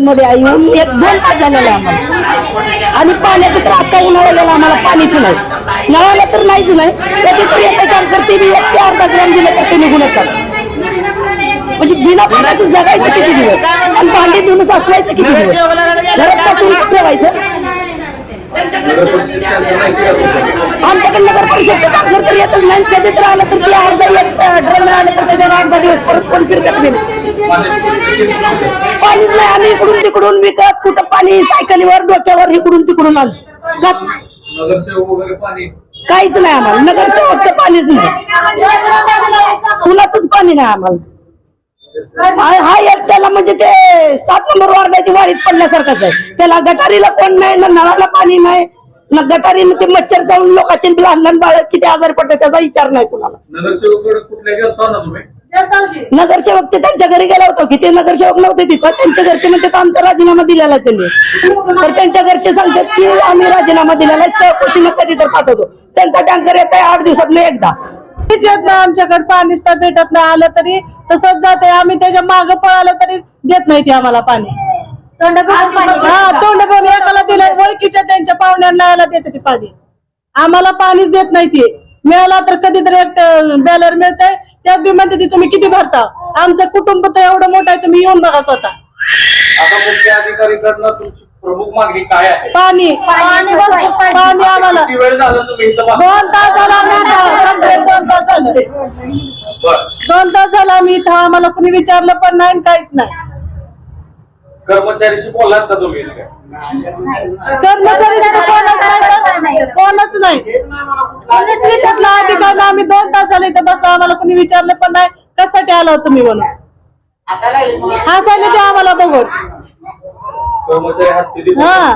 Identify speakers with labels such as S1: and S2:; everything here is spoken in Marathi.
S1: मध्ये येऊन एक दोन तास झालेला आम्हाला. आणि पाण्याचं तर आता उन्हाळा गेला आम्हाला पाणीच नाही. नळाला तर नाहीच नाही. कधीतरी येतं काम करते मी एक ते अर्धा ग्राम दिलं तर ते निघून येतात म्हणजे बिना पाण्याचं जगायचं किती दिवस? आणि भांडी धुवून सासवायचं किती दिवस? घरात साचवून ठेवायचं? आमच्याकडे नगर परिषदचं काम जर तर येतच नाही. कधी तर आलं तर ते अर्धा एक ड्रम आलं तर त्याच्यावर अर्धा दिवस परत कोण फिरकत नाही. पाणीच नाही. आम्ही इकडून तिकडून विकत कुठं पाणी सायकलीवर डोक्यावर इकडून तिकडून
S2: पाणी?
S1: काहीच नाही आम्हाला. नगरसेवकचं पाणीच नाही. कुणाचंच पाणी नाही आम्हाला. हा हा एक त्याला म्हणजे ते सात नंबर वार्डाची वाढीत पडल्यासारखंच आहे. त्याला गटारीला कोण नाही ना नळाला पाणी नाही. ना गटारीनं ते मच्छर जाऊन लोकांचे लहान लहान बाळ किती आजारी पडतात त्याचा विचार नाही कुणाला.
S2: नगरसेवकडे कुठल्या गेलता ना तुम्ही?
S1: नगरसेवकचे त्यांच्या घरी गेला होतो की ते नगरसेवक नव्हते तिथं. त्यांच्या घरचे म्हणतात आमचा राजीनामा दिलेला आहे त्यांनी. तर त्यांच्या घरचे सांगतात की आम्ही राजीनामा दिलेला आहे सहकुशीनं कधी तर पाठवतो. त्यांचा टँकर येत आहे आठ दिवसात एकदा.
S3: येत नाही आमच्याकडे पाणीच तर भेटत नाही आलं तरी तसंच जाते आम्ही त्याच्या माग पळालं तरी देत नाही ते आम्हाला पाणी. हा तोंड पण एकाला दिलं ओळखीच्या त्यांच्या पाहुण्यांना यायला देते ते पाणी. आम्हाला पाणीच देत नाही ते. मिळाला तर कधीतरी एक बॅलर मिळतंय त्यात बी म्हणते ती तुम्ही किती भरता? आमचं कुटुंब तर एवढं मोठं आहे तुम्ही येऊन बघा स्वतः.
S2: आता मुख्य अधिकारीकडनं तुमची प्रमुख मागणी काय आहे?
S3: पाणी. पाणी पाणी आम्हाला.
S2: किती वेळ झाला तुम्ही इथं बसला?
S3: दोन तास झाला आम्ही इथं. दोन तास झाले.
S2: बरं.
S3: दोन तास झाला आम्ही इथं. आम्हाला कुणी विचारलं पण नाही आणि काहीच नाही.
S2: कर्मचारीशी बोलात का तुम्ही?
S3: कर्मचारी कोणच नाही कोणच विचारलं? अधिकार आम्ही दोन तास झाले इथं बसलो आम्हाला कुणी विचारलं पण नाही. कशासाठी आलो तुम्ही म्हणून? हा सांगितलं आम्हाला बघून.
S2: कर्मचारी हसते
S3: हा.